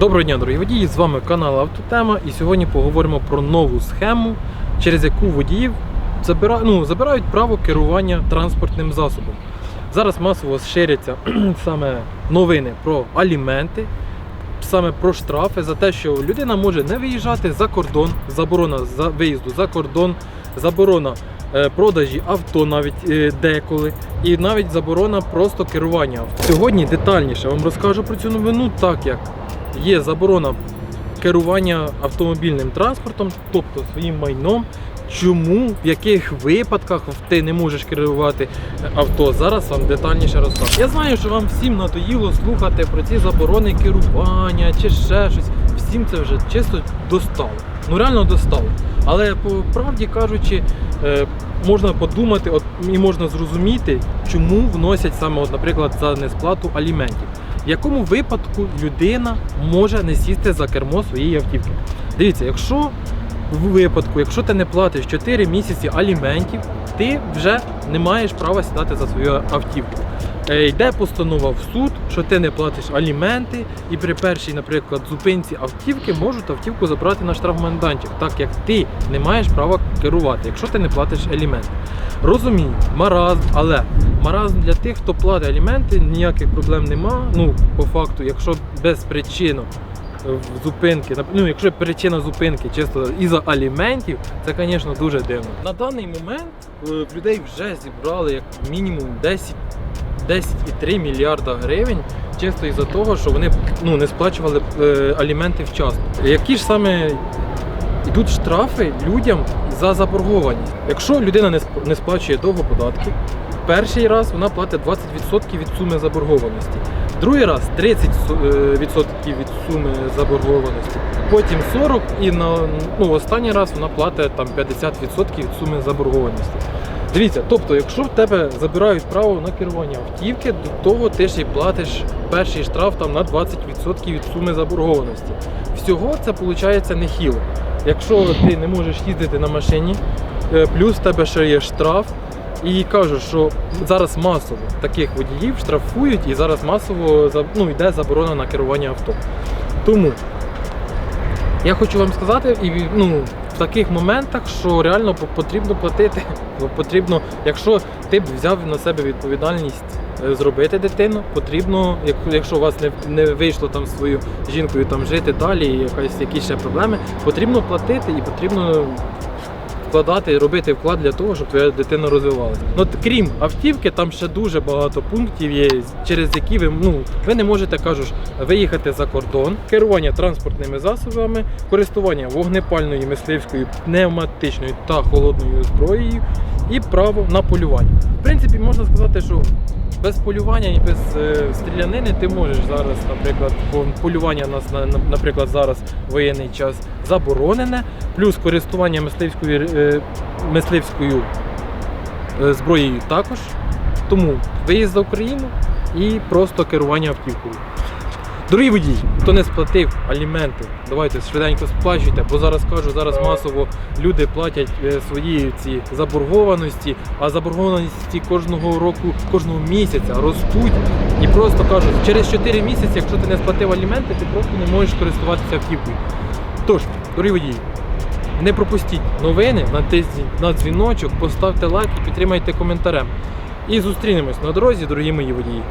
Доброго дня, дорогі водії! З вами канал Автотема. І сьогодні поговоримо про нову схему, через яку водіїв забира... ну, забирають право керування транспортним засобом. Зараз масово ширяться саме новини про аліменти, саме про штрафи за те, що людина може не виїжджати за кордон, заборона за виїзду за кордон, заборона е, продажі авто навіть е, деколи, і навіть заборона просто керування авто. Сьогодні детальніше вам розкажу про цю новину, так як є заборона керування автомобільним транспортом, тобто своїм майном. Чому, в яких випадках ти не можеш керувати авто? Зараз вам детальніше розкажу. Я знаю, що вам всім надоїло слухати про ці заборони керування чи ще щось. Всім це вже чисто достало. Ну реально достало. Але по правді кажучи, е, можна подумати от, і можна зрозуміти, чому вносять саме, от, наприклад, за несплату аліментів. В якому випадку людина може не сісти за кермо своєї автівки? Дивіться, якщо в випадку, якщо ти не платиш 4 місяці аліментів, ти вже не маєш права сідати за свою автівку. Е, Йде постанова в суд, що ти не платиш аліменти, і при першій, наприклад, зупинці автівки можуть автівку забрати на штрафмайданчик, так як ти не маєш права керувати, якщо ти не платиш аліменти. Розумію, маразм, але маразм для тих, хто платить аліменти, ніяких проблем нема. Ну, по факту, якщо без причини зупинки, ну, якщо причина зупинки чисто із-за аліментів, це, звісно, дуже дивно. На даний момент е, людей вже зібрали як мінімум 10 10,3 мільярда гривень чисто із-за того, що вони ну, не сплачували е, аліменти вчасно. Які ж саме йдуть штрафи людям за заборгованість? Якщо людина не сп- не сплачує довго податки, перший раз вона платить 20% від суми заборгованості. Другий раз 30% е, від суми заборгованості, потім 40% і на ну, останній раз вона платить там 50% від суми заборгованості. Дивіться, тобто, якщо в тебе забирають право на керування автівки, до того ти ж і платиш перший штраф там на 20% від суми заборгованості. Всього це виходить нехило. Якщо ти не можеш їздити на машині, е, плюс в тебе ще є штраф. І кажуть, що зараз масово таких водіїв штрафують і зараз масово ну, йде заборона на керування авто. Тому я хочу вам сказати, і ну, в таких моментах, що реально по- потрібно платити. Бо Потрібно, якщо ти б взяв на себе відповідальність е, зробити дитину, потрібно, якщо у вас не, не вийшло там свою жінкою там жити далі, якась якісь ще проблеми, потрібно платити і потрібно вкладати, робити вклад для того, щоб твоя дитина розвивалася. Ну, крім автівки, там ще дуже багато пунктів є, через які ви ну ви не можете кажуть, виїхати за кордон, керування транспортними засобами, користування вогнепальною, мисливською, пневматичною та холодною зброєю і право на полювання. В принципі, можна сказати, що без полювання і без е, стрілянини ти можеш зараз, наприклад, полювання у нас на- на- наприклад зараз воєнний час заборонене, плюс користування мисливською е, мисливською е, зброєю також. Тому виїзд за Україну і просто керування автівкою. Дорогі водії, хто не сплатив аліменти, давайте швиденько сплачуйте, бо зараз кажу, зараз масово люди платять е, свої ці заборгованості, а заборгованості кожного року, кожного місяця ростуть і просто кажуть, через 4 місяці, якщо ти не сплатив аліменти, ти просто не можеш користуватися автівкою. Тож, дорогі водії, не пропустіть новини, натисніть на дзвіночок, поставте лайк і підтримайте коментарем. І зустрінемось на дорозі, дорогі мої водії.